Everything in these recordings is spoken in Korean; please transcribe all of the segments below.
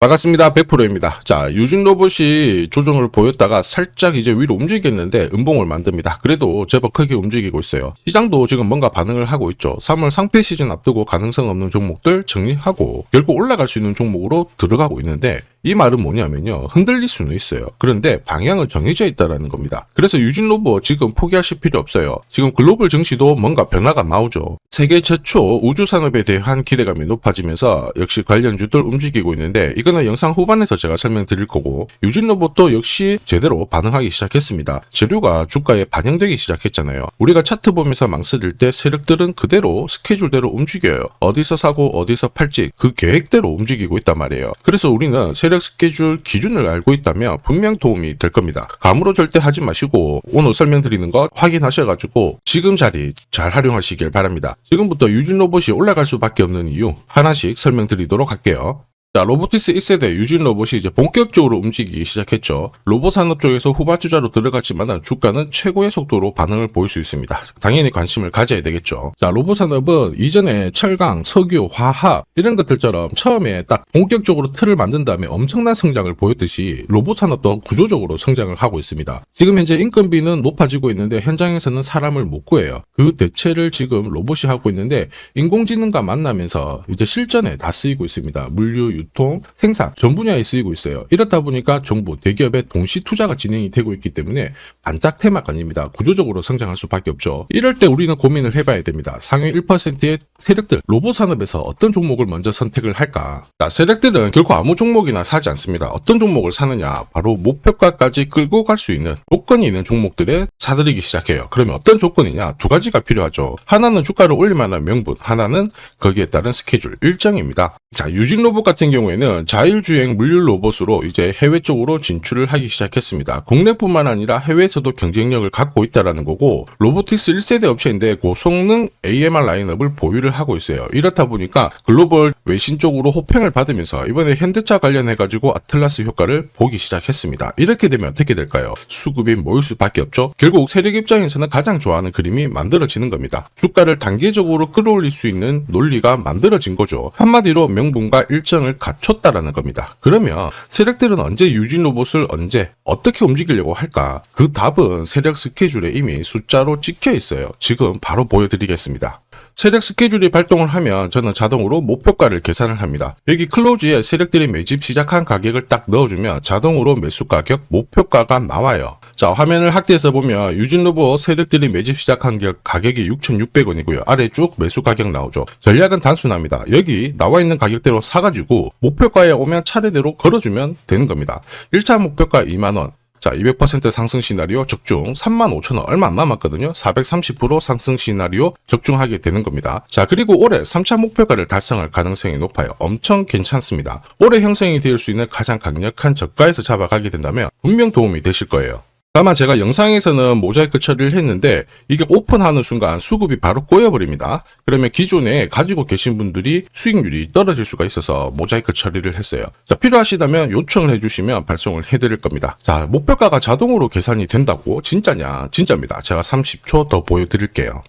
반갑습니다. 100%입니다. 자, 유진 로봇이 조정을 보였다가 살짝 이제 위로 움직였는데 음봉을 만듭니다. 그래도 제법 크게 움직이고 있어요. 시장도 지금 뭔가 반응을 하고 있죠. 3월 상패 시즌 앞두고 가능성 없는 종목들 정리하고 결국 올라갈 수 있는 종목으로 들어가고 있는데 이 말은 뭐냐면요. 흔들릴 수는 있어요. 그런데 방향은 정해져 있다라는 겁니다. 그래서 유진 로봇 지금 포기하실 필요 없어요. 지금 글로벌 증시도 뭔가 변화가 나오죠. 세계 최초 우주 산업에 대한 기대감이 높아지면서 역시 관련주들 움직이고 있는데 이거는 영상 후반에서 제가 설명드릴 거고 유진 로봇도 역시 제대로 반응하기 시작했습니다. 재료가 주가에 반영되기 시작했잖아요. 우리가 차트 보면서 망설일 때 세력들은 그대로 스케줄대로 움직여요. 어디서 사고 어디서 팔지 그 계획대로 움직이고 있단 말이에요. 그래서 우리는 세력 스케줄 기준을 알고 있다면 분명 도움이 될 겁니다. 감으로 절대 하지 마시고 오늘 설명드리는 것 확인하셔가지고 지금 자리 잘 활용하시길 바랍니다. 지금부터 유진 로봇이 올라갈 수밖에 없는 이유 하나씩 설명드리도록 할게요. 자, 로보티스 1세대 유진 로봇이 이제 본격적으로 움직이기 시작했죠. 로봇 산업 쪽에서 후발주자로 들어갔지만 주가는 최고의 속도로 반응을 보일 수 있습니다. 당연히 관심을 가져야 되겠죠. 자, 로봇 산업은 이전에 철강, 석유, 화학 이런 것들처럼 처음에 딱 본격적으로 틀을 만든 다음에 엄청난 성장을 보였듯이 로봇 산업도 구조적으로 성장을 하고 있습니다. 지금 현재 인건비는 높아지고 있는데 현장에서는 사람을 못 구해요. 그 대체를 지금 로봇이 하고 있는데 인공지능과 만나면서 이제 실전에 다 쓰이고 있습니다. 물류, 유통, 생산 전 분야에 쓰이고 있어요. 이렇다 보니까 정부, 대기업의 동시 투자가 진행이 되고 있기 때문에 반짝 테마가 아닙니다. 구조적으로 성장할 수밖에 없죠. 이럴 때 우리는 고민을 해봐야 됩니다. 상위 1%의 세력들, 로봇 산업에서 어떤 종목을 먼저 선택을 할까? 자, 세력들은 결코 아무 종목이나 사지 않습니다. 어떤 종목을 사느냐? 바로 목표가까지 끌고 갈 수 있는 조건이 있는 종목들에 사들이기 시작해요. 그러면 어떤 조건이냐? 두 가지가 필요하죠. 하나는 주가를 올릴 만한 명분, 하나는 거기에 따른 스케줄, 일정입니다. 자, 유진 로봇 같은 경우에는 자율주행 물류 로봇으로 이제 해외 쪽으로 진출을 하기 시작했습니다. 국내뿐만 아니라 해외에서도 경쟁력을 갖고 있다라는 거고, 로보틱스 1세대 업체인데 고성능 AMR 라인업을 보유를 하고 있어요. 이렇다 보니까 글로벌 외신 쪽으로 호평을 받으면서 이번에 현대차 관련해 가지고 아틀라스 효과를 보기 시작했습니다. 이렇게 되면 어떻게 될까요? 수급이 모일 수밖에 없죠. 결국 세력 입장에서는 가장 좋아하는 그림이 만들어지는 겁니다. 주가를 단계적으로 끌어올릴 수 있는 논리가 만들어진 거죠. 한마디로 명분과 일정을 갖췄다라는 겁니다. 그러면 세력들은 언제 유진 로봇을 언제 어떻게 움직이려고 할까? 그 답은 세력 스케줄에 이미 숫자로 찍혀 있어요. 지금 바로 보여드리겠습니다. 세력 스케줄이 발동을 하면 저는 자동으로 목표가를 계산을 합니다. 여기 클로즈에 세력들이 매집 시작한 가격을 딱 넣어주면 자동으로 매수 가격 목표가가 나와요. 자 화면을 확대해서 보면 유진 로봇 세력들이 매집 시작한 격- 가격이 6,600원이고요. 아래 쭉 매수 가격 나오죠. 전략은 단순합니다. 여기 나와 있는 가격대로 사가지고 목표가에 오면 차례대로 걸어주면 되는 겁니다. 1차 목표가 2만원, 자, 200% 상승 시나리오 적중 35,000원 얼마 안 남았거든요. 430% 상승 시나리오 적중하게 되는 겁니다. 자, 그리고 올해 3차 목표가를 달성할 가능성이 높아요. 엄청 괜찮습니다. 올해 형성이 될 수 있는 가장 강력한 저가에서 잡아가게 된다면 분명 도움이 되실 거예요. 다만 제가 영상에서는 모자이크 처리를 했는데 이게 오픈하는 순간 수급이 바로 꼬여버립니다. 그러면 기존에 가지고 계신 분들이 수익률이 떨어질 수가 있어서 모자이크 처리를 했어요. 자, 필요하시다면 요청을 해주시면 발송을 해드릴 겁니다. 자, 목표가가 자동으로 계산이 된다고? 진짜냐? 진짜입니다. 제가 30초 더 보여드릴게요.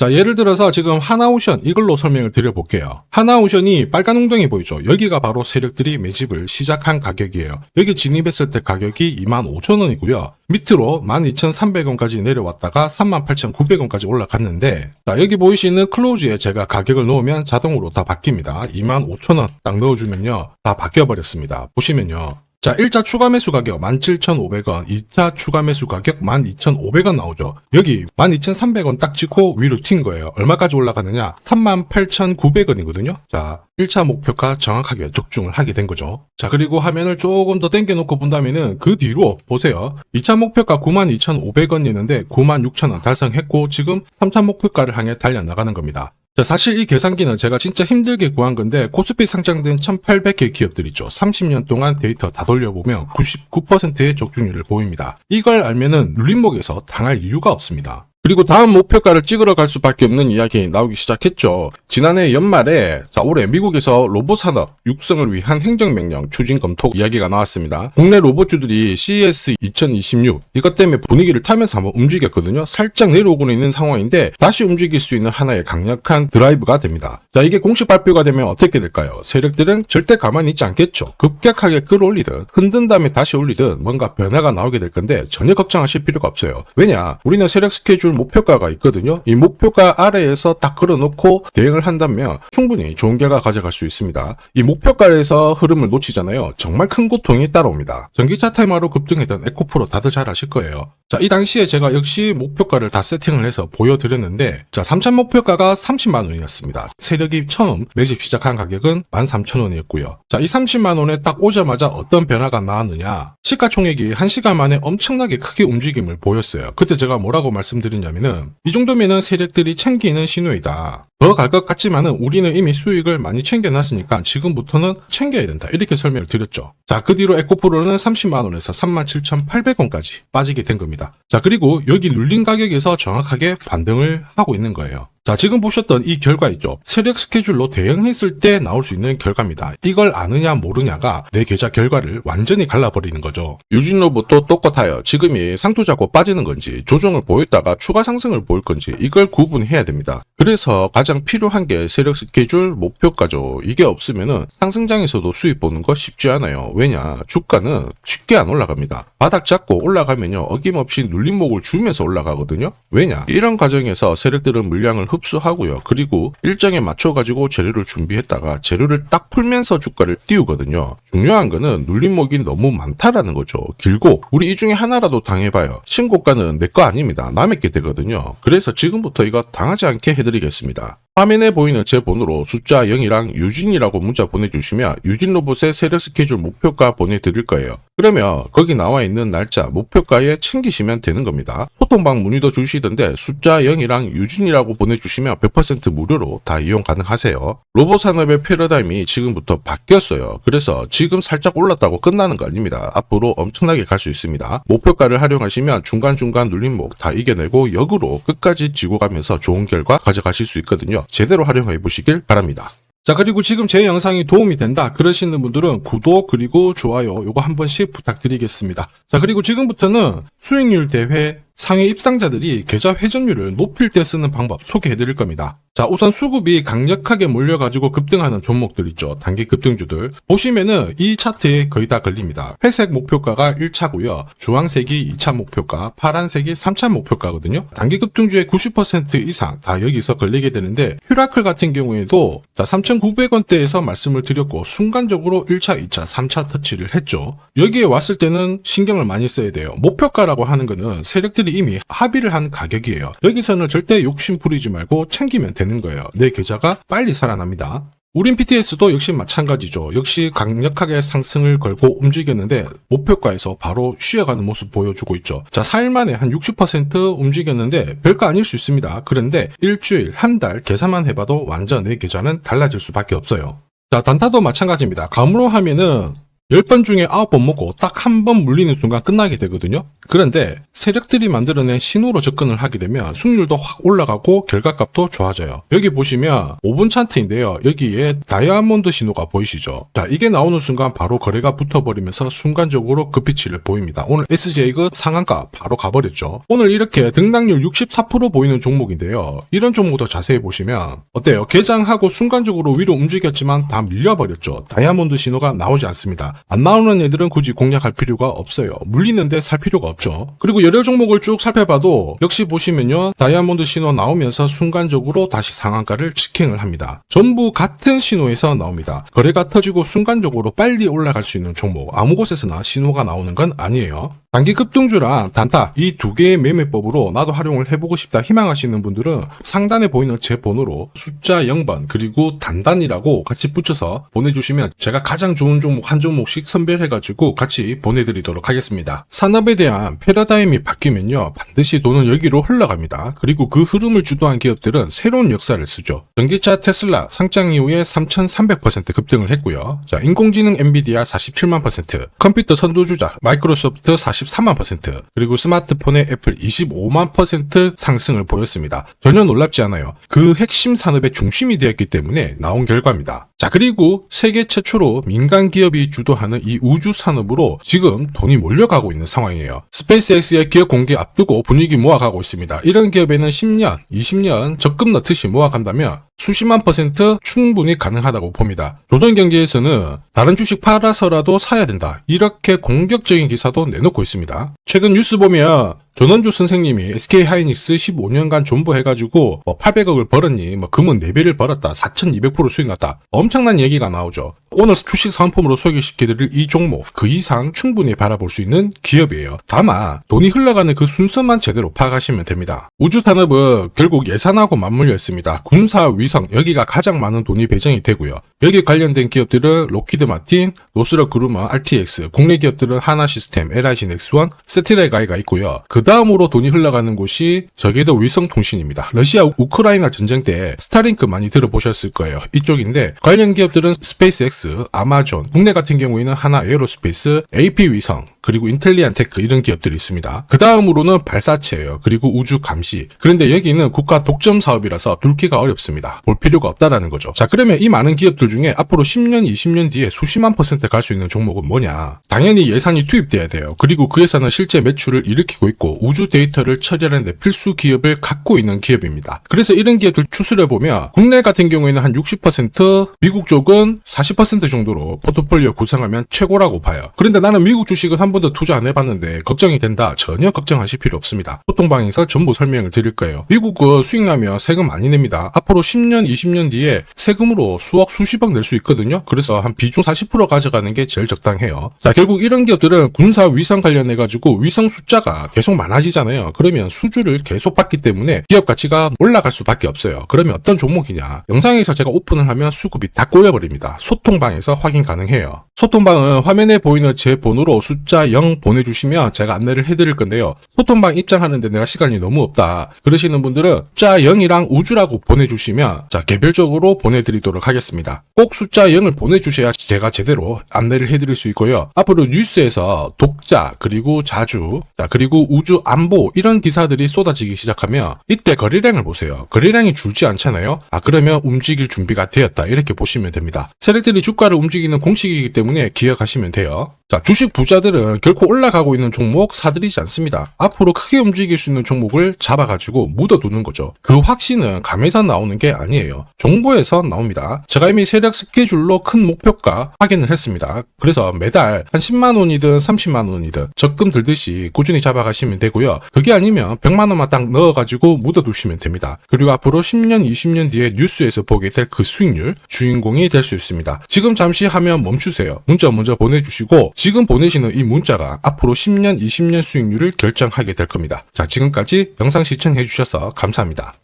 자, 예를 들어서 지금 하나오션 이걸로 설명을 드려볼게요. 하나오션이 빨간 웅덩이 보이죠? 여기가 바로 세력들이 매집을 시작한 가격이에요. 여기 진입했을 때 가격이 25,000원이고요. 밑으로 12,300원까지 내려왔다가 38,900원까지 올라갔는데 자, 여기 보이시는 클로즈에 제가 가격을 넣으면 자동으로 다 바뀝니다. 25,000원 딱 넣어주면요. 다 바뀌어버렸습니다. 보시면요. 자, 1차 추가 매수 가격 17,500원, 2차 추가 매수 가격 12,500원 나오죠. 여기 12,300원 딱 찍고 위로 튄 거예요. 얼마까지 올라가느냐? 38,900원이거든요. 자, 1차 목표가 정확하게 적중을 하게 된 거죠. 자, 그리고 화면을 조금 더 당겨놓고 본다면은 그 뒤로 보세요. 2차 목표가 92,500원이었는데 96,000원 달성했고 지금 3차 목표가를 향해 달려나가는 겁니다. 자, 사실 이 계산기는 제가 진짜 힘들게 구한 건데 코스피 상장된 1800개 기업들 있죠. 30년 동안 데이터 다 돌려보면 99%의 적중률을 보입니다. 이걸 알면은 눌림목에서 당할 이유가 없습니다. 그리고 다음 목표가를 찍으러 갈 수밖에 없는 이야기 나오기 시작했죠. 지난해 연말에 자 올해 미국에서 로봇 산업 육성을 위한 행정명령 추진 검토 이야기가 나왔습니다. 국내 로봇주들이 CES 2026 이것 때문에 분위기를 타면서 한번 움직였거든요. 살짝 내려오고 있는 상황인데 다시 움직일 수 있는 하나의 강력한 드라이브가 됩니다. 자 이게 공식 발표가 되면 어떻게 될까요? 세력들은 절대 가만히 있지 않겠죠. 급격하게 끌어올리든 흔든 다음에 다시 올리든 뭔가 변화가 나오게 될 건데 전혀 걱정하실 필요가 없어요. 왜냐 우리는 세력 스케줄 목표가가 있거든요. 이 목표가 아래에서 딱 걸어놓고 대응을 한다면 충분히 좋은 결과 가져갈 수 있습니다. 이 목표가에서 흐름을 놓치잖아요. 정말 큰 고통이 따라옵니다. 전기차 테마로 급등했던 에코프로 다들 잘 아실 거예요. 자, 이 당시에 제가 역시 목표가를 다 세팅을 해서 보여드렸는데, 자, 3천 목표가가 30만 원이었습니다. 세력이 처음 매집 시작한 가격은 13,000원이었고요. 자, 이 30만 원에 딱 오자마자 어떤 변화가 나왔느냐? 시가총액이 1시간 만에 엄청나게 크게 움직임을 보였어요. 그때 제가 뭐라고 말씀드렸 냐면은, 이 정도면은 세력들이 챙기는 신호이다. 더 갈 것 같지만은 우리는 이미 수익을 많이 챙겨놨으니까 지금부터는 챙겨야 된다. 이렇게 설명을 드렸죠. 자, 그 뒤로 에코프로는 30만원에서 37,800원까지 빠지게 된 겁니다. 자, 그리고 여기 눌린 가격에서 정확하게 반등을 하고 있는 거예요. 자, 지금 보셨던 이 결과 있죠. 세력 스케줄로 대응했을 때 나올 수 있는 결과입니다. 이걸 아느냐 모르냐가 내 계좌 결과를 완전히 갈라버리는 거죠. 유진로봇도 똑같아요. 지금이 상투 잡고 빠지는 건지 조정을 보였다가 추가 상승을 보일 건지 이걸 구분해야 됩니다. 그래서 가장 필요한 게 세력 스케줄 목표가죠. 이게 없으면은 상승장에서도 수익 보는 거 쉽지 않아요. 왜냐? 주가는 쉽게 안 올라갑니다. 바닥 잡고 올라가면요. 어김없이 눌림목을 주면서 올라가거든요. 왜냐? 이런 과정에서 세력들은 물량을 흡수하고요. 그리고 일정에 맞춰가지고 재료를 준비했다가 재료를 딱 풀면서 주가를 띄우거든요. 중요한 거는 눌림목이 너무 많다라는 거죠. 길고 우리 이 중에 하나라도 당해봐요. 신고가는 내 거 아닙니다. 남의 게 되거든요. 그래서 지금부터 이거 당하지 않게 해드리겠습니다. 화면에 보이는 제 번호로 숫자 0이랑 유진이라고 문자 보내주시면 유진 로봇의 세력 스케줄 목표가 보내드릴 거예요. 그러면 거기 나와 있는 날짜 목표가에 챙기시면 되는 겁니다. 소통방 문의도 주시던데 숫자 0이랑 유진이라고 보내주시면 100% 무료로 다 이용 가능하세요. 로봇 산업의 패러다임이 지금부터 바뀌었어요. 그래서 지금 살짝 올랐다고 끝나는 거 아닙니다. 앞으로 엄청나게 갈 수 있습니다. 목표가를 활용하시면 중간중간 눌림목 다 이겨내고 역으로 끝까지 지고 가면서 좋은 결과 가져가실 수 있거든요. 제대로 활용해 보시길 바랍니다. 자 그리고 지금 제 영상이 도움이 된다 그러시는 분들은 구독 그리고 좋아요 요거 한 번씩 부탁드리겠습니다. 자 그리고 지금부터는 수익률 대회 상위 입상자들이 계좌 회전율을 높일 때 쓰는 방법 소개해 드릴 겁니다. 자, 우선 수급이 강력하게 몰려가지고 급등하는 종목들 있죠. 단기 급등주들. 보시면은 이 차트에 거의 다 걸립니다. 회색 목표가가 1차고요. 주황색이 2차 목표가, 파란색이 3차 목표가거든요. 단기 급등주의 90% 이상 다 여기서 걸리게 되는데, 휴라클 같은 경우에도 자, 3,900원대에서 말씀을 드렸고, 순간적으로 1차, 2차, 3차 터치를 했죠. 여기에 왔을 때는 신경을 많이 써야 돼요. 목표가라고 하는 거는 세력들이 이미 합의를 한 가격이에요. 여기서는 절대 욕심 부리지 말고 챙기면 되는 거예요. 내 계좌가 빨리 살아납니다. 우린 PTS도 역시 마찬가지죠. 역시 강력하게 상승을 걸고 움직였는데 목표가에서 바로 쉬어가는 모습 보여주고 있죠. 자, 4일 만에 한 60% 움직였는데 별거 아닐 수 있습니다. 그런데 일주일, 한 달 계산만 해봐도 완전 내 계좌는 달라질 수밖에 없어요. 자, 단타도 마찬가지입니다. 감으로 하면은 10번 중에 9번 먹고 딱 한 번 물리는 순간 끝나게 되거든요. 그런데 세력들이 만들어낸 신호로 접근을 하게 되면 승률도 확 올라가고 결과값도 좋아져요. 여기 보시면 5분 차트인데요. 여기에 다이아몬드 신호가 보이시죠? 자, 이게 나오는 순간 바로 거래가 붙어버리면서 순간적으로 급피치를 보입니다. 오늘 SJ가 상한가 바로 가버렸죠. 오늘 이렇게 등락률 64% 보이는 종목인데요. 이런 종목도 자세히 보시면 어때요? 개장하고 순간적으로 위로 움직였지만 다 밀려버렸죠. 다이아몬드 신호가 나오지 않습니다. 안 나오는 애들은 굳이 공략할 필요가 없어요. 물리는데 살 필요가 없죠. 그리고 여러 종목을 쭉 살펴봐도 역시 보시면요. 다이아몬드 신호 나오면서 순간적으로 다시 상한가를 직행을 합니다. 전부 같은 신호에서 나옵니다. 거래가 터지고 순간적으로 빨리 올라갈 수 있는 종목 아무 곳에서나 신호가 나오는 건 아니에요. 단기 급등주랑 단타 이 두 개의 매매법으로 나도 활용을 해보고 싶다 희망하시는 분들은 상단에 보이는 제 번호로 숫자 0번 그리고 단단이라고 같이 붙여서 보내주시면 제가 가장 좋은 종목 한 종목 종목씩 선별해가지고 같이 보내드리도록 하겠습니다. 산업에 대한 패러다임이 바뀌면요. 반드시 돈은 여기로 흘러갑니다. 그리고 그 흐름을 주도한 기업들은 새로운 역사를 쓰죠. 전기차 테슬라 상장 이후에 3,300% 급등을 했고요. 자, 인공지능 엔비디아 47만 퍼센트, 컴퓨터 선도주자 마이크로소프트 43만 퍼센트, 그리고 스마트폰의 애플 25만 퍼센트 상승을 보였습니다. 전혀 놀랍지 않아요. 그 핵심 산업의 중심이 되었기 때문에 나온 결과입니다. 자, 그리고 세계 최초로 민간 기업이 주도 하는 이 우주 산업으로 지금 돈이 몰려가고 있는 상황이에요. 스페이스X의 기업 공개 앞두고 분위기 모아가고 있습니다. 이런 기업에는 10년, 20년 적금 넣듯이 모아간다면 수십만 퍼센트 충분히 가능하다고 봅니다. 조선 경제에서는 다른 주식 팔아서라도 사야 된다. 이렇게 공격적인 기사도 내놓고 있습니다. 최근 뉴스 보면 전원주 선생님이 SK 하이닉스 15년간 존버해가지고 뭐 800억을 벌었니, 뭐 금은 4배를 벌었다, 4,200% 수익 났다. 엄청난 얘기가 나오죠. 오늘 주식 상품으로 소개시켜드릴 이 종목 그 이상 충분히 바라볼 수 있는 기업이에요. 다만 돈이 흘러가는 그 순서만 제대로 파악하시면 됩니다. 우주 산업은 결국 예산하고 맞물려 있습니다. 군사 위성 여기가 가장 많은 돈이 배정이 되고요. 여기 관련된 기업들은 로키드 마틴, 노스럽 그루머, RTX, 국내 기업들은 하나 시스템, LIG 넥스원, 세티라이가이가 있고요. 그 다음으로 돈이 흘러가는 곳이 저기도 위성 통신입니다. 러시아 우- 우크라이나 전쟁 때 스타링크 많이 들어보셨을 거예요. 이쪽인데 관련 기업들은 스페이스X, 아마존, 국내 같은 경우에는 하나 에어로스페이스, AP 위성, 그리고 인텔리안 테크 이런 기업들이 있습니다. 그 다음으로는 발사체예요. 그리고 우주 감시. 그런데 여기는 국가 독점 사업이라서 둘기가 어렵습니다. 볼 필요가 없다라는 거죠. 자, 그러면 이 많은 기업들 중에 앞으로 10년, 20년 뒤에 수십만 퍼센트 갈 수 있는 종목은 뭐냐? 당연히 예산이 투입돼야 돼요. 그리고 그 예산은 실제 매출을 일으키고 있고 우주 데이터를 처리하는 데 필수 기업을 갖고 있는 기업입니다. 그래서 이런 기업들 추스려 보면 국내 같은 경우에는 한 60%, 미국 쪽은 40% 정도로 포트폴리오 구성하면 최고라고 봐요. 그런데 나는 미국 주식은 한 번도 투자 안 해봤는데 걱정이 된다. 전혀 걱정하실 필요 없습니다. 소통방에서 전부 설명을 드릴 거예요. 미국은 수익 나면 세금 많이 냅니다. 앞으로 10년, 20년 뒤에 세금으로 수억, 수십억 낼 수 있거든요. 그래서 한 비중 40% 가져가는 게 제일 적당해요. 자, 결국 이런 기업들은 군사 위성 관련해가지고 위성 숫자가 계속 많아지잖아요. 그러면 수주를 계속 받기 때문에 기업 가치가 올라갈 수밖에 없어요. 그러면 어떤 종목이냐? 영상에서 제가 오픈을 하면 수급이 다 꼬여버립니다. 소통 방에서 확인 가능해요. 소통방은 화면에 보이는 제 번호로 숫자 0 보내주시면 제가 안내를 해드릴 건데요. 소통방 입장하는데 내가 시간이 너무 없다. 그러시는 분들은 숫자 0이랑 우주라고 보내주시면 자 개별적으로 보내드리도록 하겠습니다. 꼭 숫자 0을 보내주셔야 제가 제대로 안내를 해드릴 수 있고요. 앞으로 뉴스에서 독자 그리고 자주 자 그리고 우주 안보 이런 기사들이 쏟아지기 시작하면 이때 거래량을 보세요. 거래량이 줄지 않잖아요. 아 그러면 움직일 준비가 되었다 이렇게 보시면 됩니다. 세력들이 주가를 움직이는 공식이기 때문에 기억하시면 돼요. 자, 주식 부자들은 결코 올라가고 있는 종목 사들이지 않습니다. 앞으로 크게 움직일 수 있는 종목을 잡아가지고 묻어두는 거죠. 그 확신은 감에서 나오는 게 아니에요. 정보에서 나옵니다. 제가 이미 세력 스케줄로 큰 목표가 확인을 했습니다. 그래서 매달 한 10만 원이든 30만 원이든 적금 들듯이 꾸준히 잡아가시면 되고요. 그게 아니면 100만 원만 딱 넣어가지고 묻어두시면 됩니다. 그리고 앞으로 10년, 20년 뒤에 뉴스에서 보게 될 그 수익률 주인공이 될 수 있습니다. 지금 잠시 화면 멈추세요. 문자 먼저 보내주시고 지금 보내시는 이 문자가 앞으로 10년, 20년 수익률을 결정하게 될 겁니다. 자, 지금까지 영상 시청해 주셔서 감사합니다.